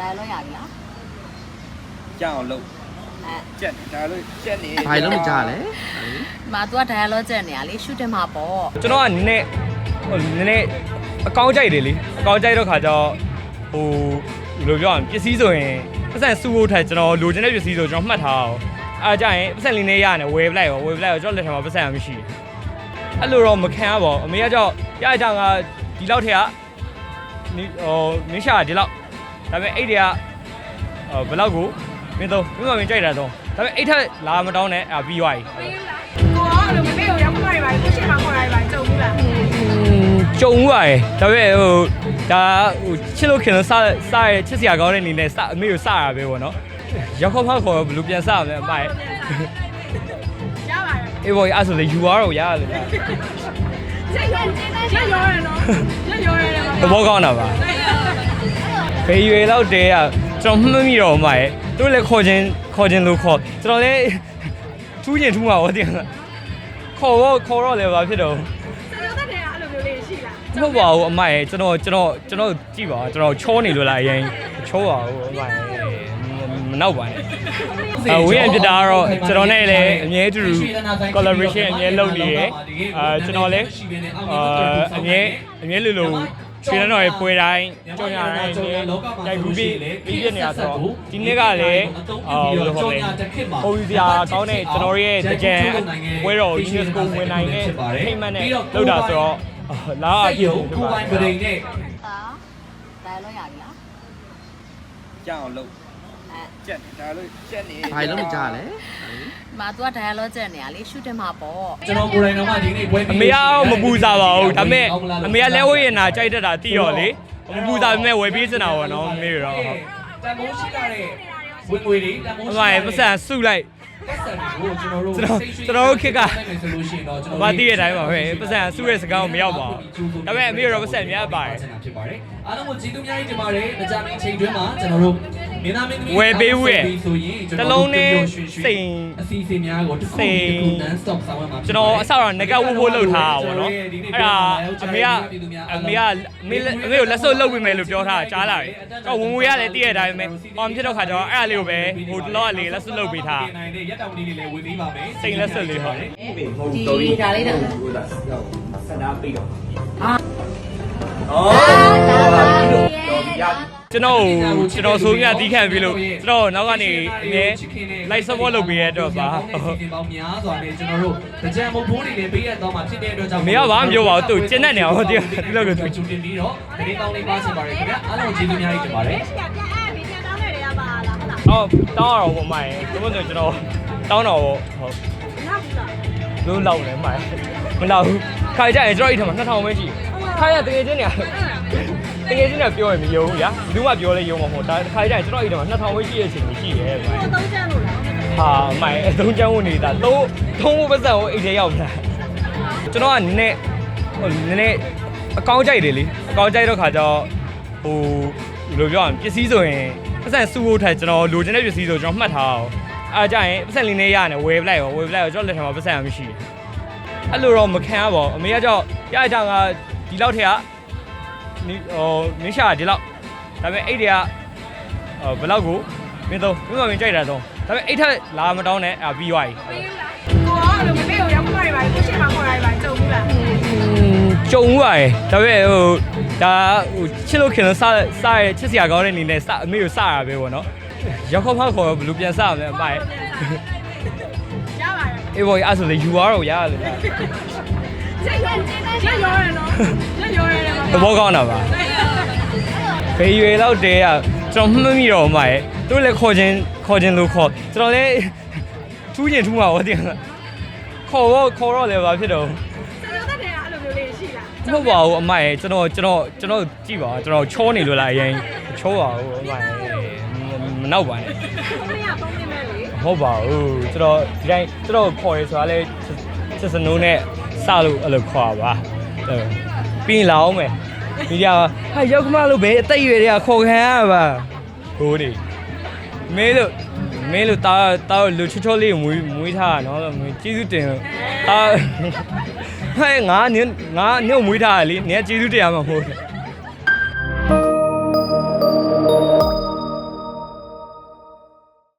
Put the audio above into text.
ဒါရလို့ရပြီလားကြောက်အောင်လုပ်အဲကြက်ဒါလို့ကြက်နေဘာလို့မကြလဲဒီမှာ तू ကဒါရလို့ကျက်နေရလေရှူတင်မှာပေါ့ကျွန်တော်ကနည်းနည်းဟိုနည်းနည်းအကောင်းကြိုက်တယ်လေအကောင်းကြိုက်တော့ခါကျတော့ဟိုဘယ်လိုပြောရမလဲပစ္စည်းဆိုရင်ပတ်စံစုဖို့ထက်ကျွန်တော်လိုချင်တဲ့ပစ္စည်းဆိုကျွန်တော်မှတ်ထားအောင်အားကြရင်ပတ်စံလေးနဲ့ရတယ်ဝယ်ပလိုက်ရောဝယ်ပလိုက်ရောကျွန်တော်လက်ထက်မှာပတ်စံမရှိဘူးအဲ့လိုတော့မခံရပါဘူးအမေကကြောက်ရကြငါဒီလောက်ထက်ကနိဟိုနင်းရှာဒီလောက် ဒါပေမဲ့အဲ့တွေကဟိုဘယ်လောက်ကိုမင်းတော့မင်းမမင်းကြိုက်တာတော့ဒါပေမဲ့အဲ့ထက်လာမတောင်းနဲ့အာပြီးသွားပြီကိုရောအဲ့လိုမမေကိုရောက်ခွင့်ရပါဘူးကိုရှိမှခွင့်ရပါကြုံဘူးလားကြုံဦးရတယ်ဒါပေမဲ့ဟိုဒါဟိုချစ်လို့ခင်လို့စစရချစ်စရာကောင်းတဲ့အနေနဲ့စအမေကိုစရပဲပေါ့နော်ရောက်ခေါက်ဖောက်ခေါ်ဘယ်လိုပြန်စရမလဲအမိုင်ရပါတယ်အေးဘောအဲ့ဆိုလေယူရတော့ရတယ်ချက်ရောချက်ရောရနော်ချက်ရောရတယ်သဘောကောင်းတာပါ ဘေးရွေလောက်တဲอ่ะကျွန်တော်မှတ်မိတော့အမိုင်တို့လည်းခေါ်ခြင်းခေါ်ခြင်းလို့ခေါ်ကျွန်တော်လည်းထူးခြင်းထူးမှာပေါ့တင်ခေါ်တော့ခေါ်တော့လည်းဘာဖြစ်တော့ဆက်ရောတဲ့တဲ့အဲ့လိုမျိုးလေးရှိလားမဟုတ်ပါဘူးအမိုင်ကျွန်တော်ကျွန်တော်ကျွန်တော်ကြည့်ပါကျွန်တော်ချောနေလို့လားအရင်ချောပါဘူးအမိုင်မနောက်ပါနဲ့အဝေးရပြတာကတော့ကျွန်တော်နဲ့လည်းအမြဲတူတူ collaboration အမြဲလုပ်နေရယ်အာကျွန်တော်လည်းအာအမြဲအမြဲလူလူ ရွှေလန်းတော်ရဲ့ပွဲတိုင်းကြောင်ရတိုင်းနဲ့ရိုက်ကူပြီးပြီးပြနေရဆိုတော့ဒီနေ့ကလည်းအာဘယ်လိုခေါ်လဲပုံစရာကောင်းတဲ့ကျွန်တော်ရဲ့တကြံပွဲတော် UNESCO ဝင်နိုင်တဲ့ထိမှတ်နဲ့လုပ်တာဆိုတော့လာအပြည့်ဖြစ်ကိုပါပိုင်တပယ်ရိန်နဲ့ဒါဒါရလို့ရပြီလားကြောက်အောင်လုပ် အဲကြက်ဒါလို့ကြက်နေဘာလို့မကြလဲဒီမှာ तू ကဒါရလို့ကျက်နေရလေရှူတင်မှာပေါ့ကျွန်တော်ကိုယ်တိုင်တော့မှဒီနေ့ပွဲအမေကတော့မပူစားပါဘူးဒါပေမဲ့အမေကလဲဝဲရင်နာကြိုက်တတ်တာတိတော့လေမပူစားပေမဲ့ဝယ်ပေးစင်တာပေါ့နော်မေရောဟုတ်တန်မိုးရှိလာတဲ့ဝင်ငွေတွေတန်မိုးအမရေပတ်စံစုလိုက်ပတ်စံကိုကျွန်တော်တို့ကျွန်တော်တို့ခေတ်ကဆိုလို့ရှိရင်တော့ကျွန်အတော်မတိရဲ့အတိုင်းပါပဲပတ်စံစုရဲ့စကားကိုမရောက်ပါဘူးဒါပေမဲ့အမေရောပတ်စံများပါတယ်ဖြစ်ပါတယ်အားလုံးကိုကျေးဇူးများကြီးတင်ပါတယ်မကြမီအချိန်တွင်းမှာကျွန်တော်တို့ မင်းသားမင်းသမီးဝယ်ပေးဦးရဲ့ဆိုရင်တစ်လုံးနဲ့စိန်အစီအစဉ်များကိုတစ်ခုစိန်တစ်ခု non stop ဆောင်ရွက်မှာဖြစ်ကျွန်တော်အဆောက်အအုံငကဝုတ်ဖို့လှုပ်ထားတာပေါ့နော်အဲ့ဒါအမေကအမေကအမေအမေကိုလက်စွပ်လှုပ်ပေးမယ်လို့ပြောထားတာကြားလာတယ်တော့ဝင်ငွေရလည်းတည့်ရတဲ့အတိုင်းပဲအော်ဖြစ်တော့ခါကျတော့အဲ့ဒါလေးကိုပဲဟိုတလောကလေးလက်စွပ်လှုပ်ပေးထားနိုင်တဲ့ရက်တောင်လေးတွေလည်းဝယ်ပေးပါမယ်စိန်လက်စွပ်လေးဟုတ်ဒီဒါလေးတော့စနာပြီးတော့ ကျွန်တော်ကျွန်တော်ဆိုမြတီးခံပြီလို့ကျွန်တော်နောက်ကနေအမြဲ live support လုပ်ပေးရတဲ့အတွက်ပါဒီပေါင်းများစွာနဲ့ကျွန်တော်တို့ကြံမုတ်ဖိုးတွေလည်းပေးရတော့မှာဖြစ်တဲ့အတွက်ကြောင့်မေကဘာမှမပြောပါဘူးသူကျင်းတတ်နေအောင်တရားဒီလိုကိုသူကျူတင်ပြီးတော့ဒီကောင်းလေးပါချင်ပါတယ်ခင်ဗျအားလုံးကျေးဇူးများကြီးတင်ပါတယ်ပြပြအဲ့ဒီပြန်တောင်းနေရပါလားဟုတ်လားအော်တောင်းရအောင်မိုင်းဒီမှာဆိုကျွန်တော်တောင်းတော့ဟုတ်နောက်ဘူးလားလို့လောက်နေမိုင်းမလောက်ဘူးခါကြရင်ကျွန်တော်အိတ်ထမှာ2000ပဲရှိခါရတကယ်ချင်းနေ တကယ်ချင်းနေပြောရင်မယုံဘူးဗျာဘူးမှပြောလဲယုံမှာမဟုတ်ဒါခါကြရင်ကျွန်တော်အိတ်ထမှာ2000ပဲရှိရဲ့အချိန်ရှိတယ်မိုင်းကိုသုံးချမ်းလို့လားဟာမိုင်းအသုံးချမ်းဝင်နေတာသုံးသုံးဖို့ပတ်စံကိုအိတ်ထဲရောက်လာကျွန်တော်ကနည်းနည်းဟိုနည်းနည်းအကောင်းကြိုက်တယ်လေအကောင်းကြိုက်တော့ခါကျတော့ဟိုဘယ်လိုပြောရမလဲပစ္စည်းဆိုရင်ပတ်စံစုဖို့ထက်ကျွန်တော်လိုချင်တဲ့ပစ္စည်းဆိုကျွန်တော်မှတ်ထားအောင်အားကြရင်ပတ်စံလေးနဲ့ရတယ်ဝယ်ပလိုက်ရောဝယ်ပလိုက်ရောကျွန်တော်လက်ထက်မှာပတ်စံမရှိဘူးအဲ့လိုတော့မခံရပါဘူးအမေကကြောက်ရကြငါဒီလောက်ထက်ကနိ ဟိုနင်းရှာဒီလောက်ဒါပေမဲ့အဲ့တွေကဟိုဘယ်လောက်ကိုမင်းတော့မင်းမမင်းကြိုက်တာတော့ဒါပေမဲ့အဲ့ထက်လာမတောင်းနဲ့အာပြီးသွားပြီကိုရောအဲ့လိုမမေကိုရောက်ခွင့်ရပါဘူးကိုရှိမှခွင့်ရပါကြုံဘူးလားကြုံဦးရတယ်ဒါပေမဲ့ဟိုဒါဟိုချစ်လို့ခင်လို့စစရချစ်စရာကောင်းတဲ့အနေနဲ့စအမေကိုစရပဲပေါ့နော်ရောက်ခေါက်ဖောက်ခေါ်ဘယ်လိုပြန်စရမလဲအမိုင်ရပါတယ်အေးဘောအဲ့ဆိုလေယူရတော့ရတယ်ချက်ရောချက်ရောရနော်ချက်ရောရတယ် သဘောကောင်းတာပါဘေးရွေလောက်တဲอ่ะကျွန်တော်မှတ်မိတော့အမိုင်တို့လည်းခေါ်ခြင်းခေါ်ခြင်းလို့ခေါ်ကျွန်တော်လည်းထူးခြင်းထူးမှာပေါ့တင်ခေါ်တော့ခေါ်တော့လည်းဘာဖြစ်တော့ဆက်ရောတဲ့တဲ့အဲ့လိုမျိုးလေးရှိလားမဟုတ်ပါဘူးအမိုင်ကျွန်တော်ကျွန်တော်ကျွန်တော်ကြည့်ပါကျွန်တော်ချောနေလို့လားအရင်ချောပါဘူးအမိုင်မနောက်ပါနဲ့မရပုံနေမဲ့လေမဟုတ်ပါဘူးကျွန်တော်ဒီတိုင်းကျွန်တော်ခေါ်ရဲဆိုတာလဲစစ်စနိုးနဲ့စ လို့အဲ့လိုခေါ်ပါအဲ့ပြီးရင်လာအောင်မယ်ဒီကဟာရောက်ခမလို့ပဲအသက်အရွယ်တွေကခေါ်ခံရပါဟိုနေမင်းတို့မင်းတို့တာတာလူချောချောလေးမွေးမွေးထားတာနော်မင်းကျေးဇူးတင်အာဟဲ့ငါနင်းငါနင်းမွေးထားတာလေနင်ကကျေးဇူးတင်ရမှာမဟုတ်ဘူး